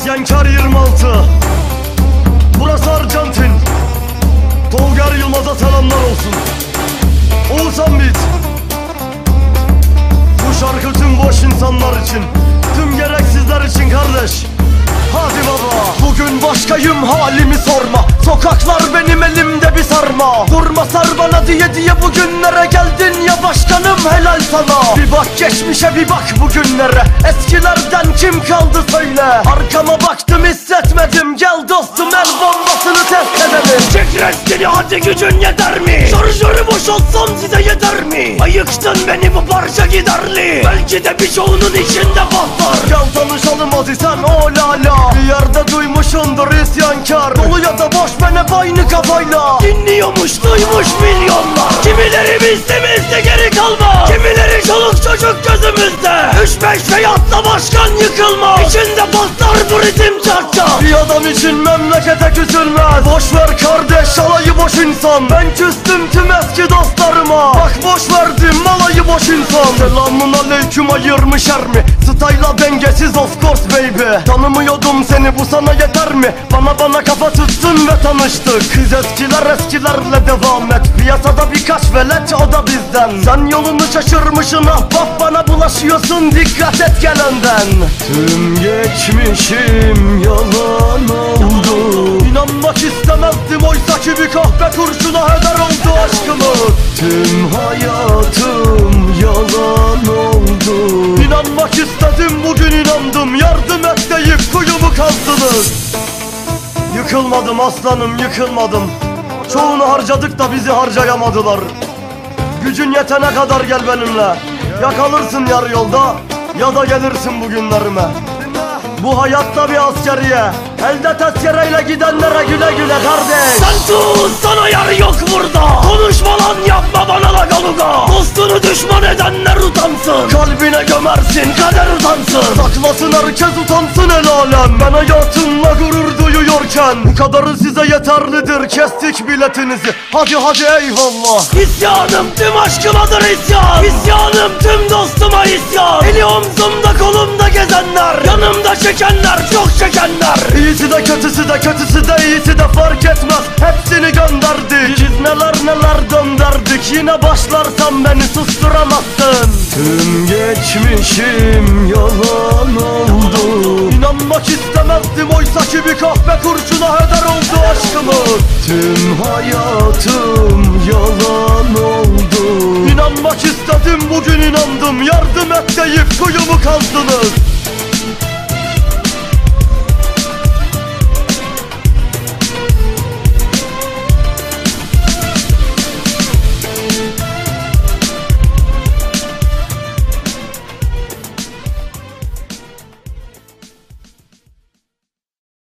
İsyankar 26 Burası Arjantin Tolgar Yılmaz'a selamlar olsun. Oğuzhan Beat Bu şarkı tüm boş insanlar için Tüm gereksizler için kardeş. Hadi baba Bugün başkayım halimi sorma. Sokaklar benim elimde bir sarma Durma sar bana diye diye bugünlere geldin ya başkanım helal sana. Bir bak geçmişe bir bak bugünlere. Eskilerden kim kaldı söyle. Arkama baktım hissetmedim. Gel dostum el bombasını test edelim. Çek restini hadi gücün yeter mi? Şarjörü boşaltsam size yeter mi? Ayıktın beni bu parça giderli. Belki de birçoğunun içinde patlar Gel tanışalım hadi sen o lala. Bir yerde duymuşundur isyankar. Dolu ya da boş ben hep aynı kafayla Dinliyormuş duymuş milyonlar. Kimileri bizde geri kalma Kimileri çoluk çocuk gözümüzde. Üç beş da başkan yıkılma İçinde patlar bu ritim çat Bir adam için memlekete küsülmez. Boş ver kardeş alayı boş insan. Ben küstüm tüm eski dostlarıma. Bak boş verdim alayı boş insan. Selamun aleyküm ayırmış er mi? Style'a dengesiz of course baby. Tanımıyordum seni bu sana yeter mi? Bana bana kafa tuttun ve tanıştık. Biz eskiler eskilerle devam et. Piyasada birkaç velet o da bizden. Sen yolunu şaşırmışsın ahbap bana bulaşıyorsun. Dikkat et gel önden Tüm geçmişim yalan oldu. İnanmak istemezdim oysa ki bir kahve kurşuna heder oldu aşkımız. Tüm hayatım kazdınız Yıkılmadım aslanım yıkılmadım. Çoğunu harcadık da bizi harcayamadılar. Gücün yetene kadar gel benimle. Ya kalırsın yarı yolda Ya da gelirsin bugünlerime. Bu hayatta bir askeriye Elde tezkereyle gidenlere güle güle kardeş. Sen sus sana yer yok burada. Konuşma lan yapma bana la galuga. Dostunu düşman edenler utansın Kalbine gömersin kader utansın. Saklasın herkes utansın el alem. Ben hayatımla gurur duyuyorken Bu kadarı size yeterlidir. Kestik biletinizi. Hadi hadi eyvallah. İsyanım tüm aşkımadır isyan. İsyanım tüm dostuma isyan. Eli omzumda kolumda gezenler Yanımda çekenler çok çekenler. İyisi de kötüsü de kötüsü de iyisi de fark etmez. Hepsini gönderdik. Biz neler neler döndürdük Yine başlarsam beni susturamazsın. Tüm geçmişim yalan oldu. İnanmak istemezdim oysa ki bir kahve kurşuna heder oldu aşkımız. Tüm hayatım yalan oldu. İnanmak istedim bugün inandım. Yardım et deyip kuyumu kazdınız